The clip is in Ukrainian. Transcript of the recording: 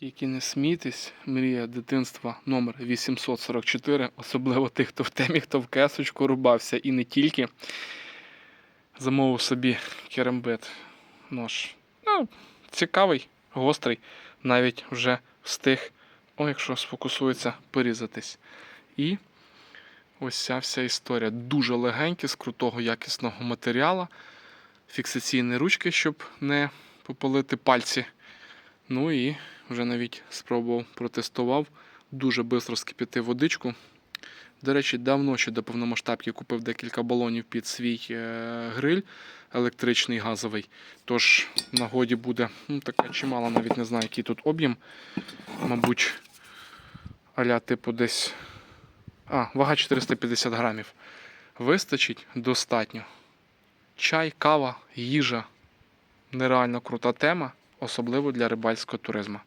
Тільки не смійтесь, мрія дитинства номер 844, особливо тих, хто в темі, хто в кесочку рубався, і не тільки. Замовив собі керамбит нож. Ну, цікавий, гострий, навіть вже встиг, о, якщо сфокусується, порізатись. І ось ця вся історія. Дуже легенький, з крутого якісного матеріалу. Фіксаційні ручки, щоб не попалити пальці. Ну і вже навіть спробував, протестував. Дуже швидко скип'ятив водичку. До речі, давно ще до повномасштабки купив декілька балонів під свій е, гриль електричний газовий. Тож нагоді буде ну, така чимала, навіть не знаю, який тут об'єм. Мабуть, аля типу десь. А, вага 450 грамів. Вистачить достатньо. Чай, кава, їжа. Нереально крута тема, особливо для рибальського туризму.